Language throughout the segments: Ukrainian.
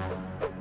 you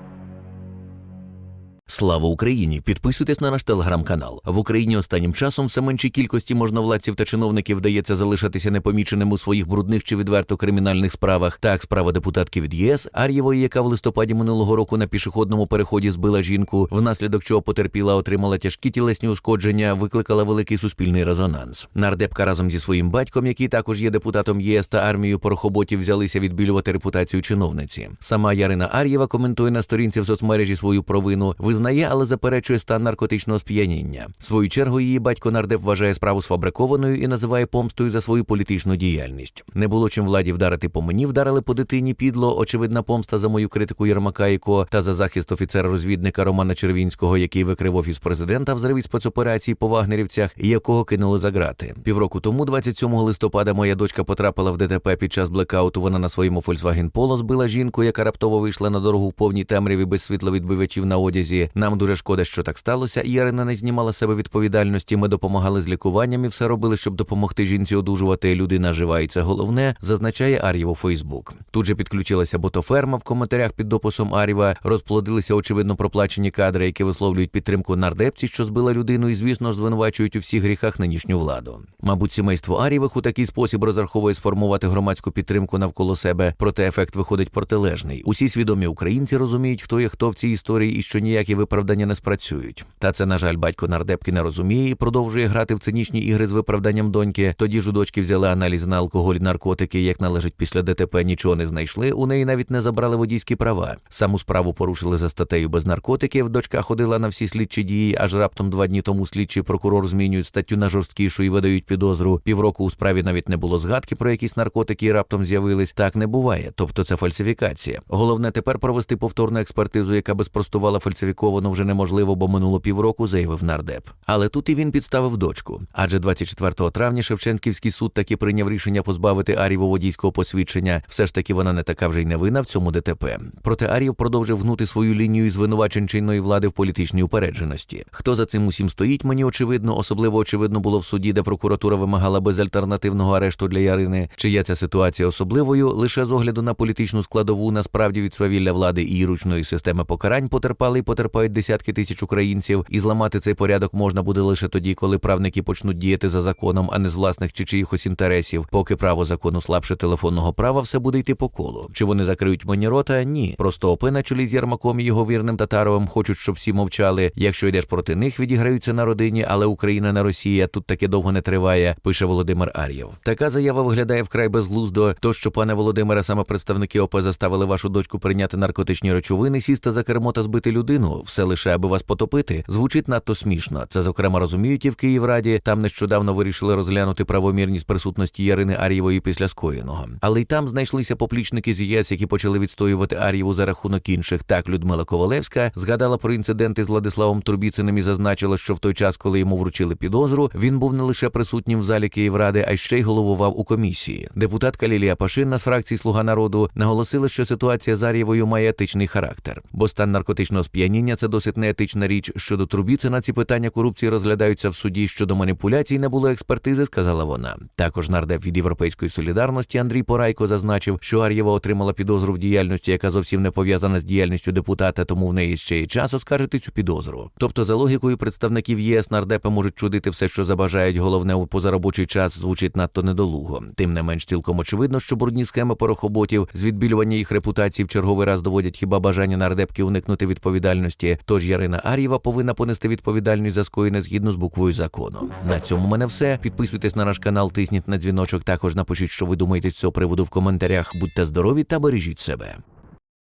Слава Україні! Підписуйтесь на наш телеграм-канал. В Україні останнім часом все меншій кількості можновладців та чиновників вдається залишатися непоміченим у своїх брудних чи відверто кримінальних справах. Так, справа депутатки від ЄС Ар'євої, яка в листопаді минулого року на пішохідному переході збила жінку, внаслідок чого потерпіла, отримала тяжкі тілесні ушкодження, викликала великий суспільний резонанс. Нардепка разом зі своїм батьком, який також є депутатом ЄС та армією порохоботів, взялися відбілювати репутацію чиновниці. Сама Ярина Ар'єва коментує на сторінці в соцмережі свою провину, визнає, але заперечує стан наркотичного сп'яніння. В свою чергу її батько нардеп вважає справу сфабрикованою і називає помстою за свою політичну діяльність. Не було чим владі вдарити по мені, вдарили по дитині підло. Очевидна помста за мою критику Єрмака і Ко та за захист офіцера-розвідника Романа Червінського, який викрив офіс президента в зриві спецоперації по вагнерівцях, якого кинули за грати. Півроку тому, 27 листопада, моя дочка потрапила в ДТП під час блекауту. Вона на своєму Volkswagen Polo збила жінку, яка раптово вийшла на дорогу в повній темряві без світловідбивачів на одязі. Нам дуже шкода, що так сталося. Ярина не знімала себе відповідальності. Ми допомагали з лікуванням і все робили, щоб допомогти жінці одужувати. Людина жива, і це головне, зазначає Ар'єв у Фейсбук. Тут же підключилася ботоферма в коментарях під дописом Ар'єва. Розплодилися очевидно проплачені кадри, які висловлюють підтримку нардепці, що збила людину, і звісно ж звинувачують у всіх гріхах нинішню владу. Мабуть, сімейство Ар'євих у такий спосіб розраховує сформувати громадську підтримку навколо себе, проте ефект виходить протилежний. Усі свідомі українці розуміють, хто є хто в цій історії і що ніякі виправдання не спрацюють. Та це, на жаль, батько нардепки не розуміє і продовжує грати в цинічні ігри з виправданням доньки. Тоді ж у дочки взяли аналіз на алкоголь наркотики, як належить після ДТП, нічого не знайшли. У неї навіть не забрали водійські права. Саму справу порушили за статтею без наркотиків. Дочка ходила на всі слідчі дії. Аж раптом два дні тому слідчий прокурор змінюють статтю на жорсткішу і видають підозру. Півроку у справі навіть не було згадки про якісь наркотики і раптом з'явились. Так не буває, тобто це фальсифікація. Головне тепер провести повторну експертизу, яка би спростувала фальсифіковану вже неможливо, бо минуло півроку, заявив нардеп. Але тут і він підставив дочку. Адже 24 травня Шевченківський суд таки прийняв рішення позбавити Аріву водійського посвідчення. Все ж таки вона не така вже й невинна в цьому ДТП. Проте Арів продовжив гнути свою лінію звинувачень чинної влади в політичній упередженості. Хто за цим усім стоїть, мені очевидно, особливо очевидно було в суді, де прокуратура вимагала безальтернативного арешту для Ярини. Чия ця ситуація особливою лише з огляду на політичну складову насправді від свавілля влади і ручної системи покарань потерпали і потерпають десятки тисяч українців, і зламати цей порядок можна буде лише тоді, коли правники почнуть діяти за законом, а не з власних чи чиїхось інтересів. Поки право закону слабше телефонного права, все буде йти по колу. Чи вони закриють мені рота? Ні. Просто опи на чолі з Єрмаком і його вірним татаровим хочуть, щоб всі мовчали. Якщо йдеш проти них, відіграються на родині, але Україна не Росія тут таке довго не триває. Пише Володимир Ар'єв. Така заява виглядає вкрай безглуздо. То, що пане Володимире, саме представники ОП заставили вашу дочку прийняти наркотичні речовини, сісти за кермо та збити людину, все лише аби вас потопити, звучить надто смішно. Це зокрема розуміють і в Київраді. Там нещодавно вирішили розглянути правомірність присутності Ярини Ар'євої після скоєного. Але й там знайшлися поплічники з ЄС, які почали відстоювати Ар'єву за рахунок інших. Так Людмила Ковалевська згадала про інциденти з Владиславом Турбіциним і зазначила, що в той час, коли йому вручили підозру, він був не лише присутнім в залі Київради, а й ще й головував у комісії. Депутатка Лілія Пашинна з фракції Слуга народу наголосила, що ситуація з Ар'євою має етичний характер, бо стан наркотичного сп'яніння це досить неетична річ. Щодо Трубіцина ці питання корупції розглядаються в суді. Щодо маніпуляцій не було експертизи, сказала вона. Також нардеп від європейської солідарності Андрій Порайко зазначив, що Ар'єва отримала підозру в діяльності, яка зовсім не пов'язана з діяльністю депутата, тому в неї ще є час оскаржити цю підозру. Тобто, за логікою представників ЄС нардепи можуть чудити все, що забажають. Головне у позаробочий час звучить надто недолуго. Тим не менш, цілком очевидно, що брудні схеми порохоботів з відбілювання їх репутації в черговий раз доводять хіба бажання нардепки уникнути відповідальності. Тож Ярина Ар'єва повинна понести відповідальність за скоєне згідно з буквою закону. На цьому мене все. Підписуйтесь на наш канал, тисніть на дзвіночок. Також напишіть, що ви думаєте з цього приводу в коментарях. Будьте здорові та бережіть себе.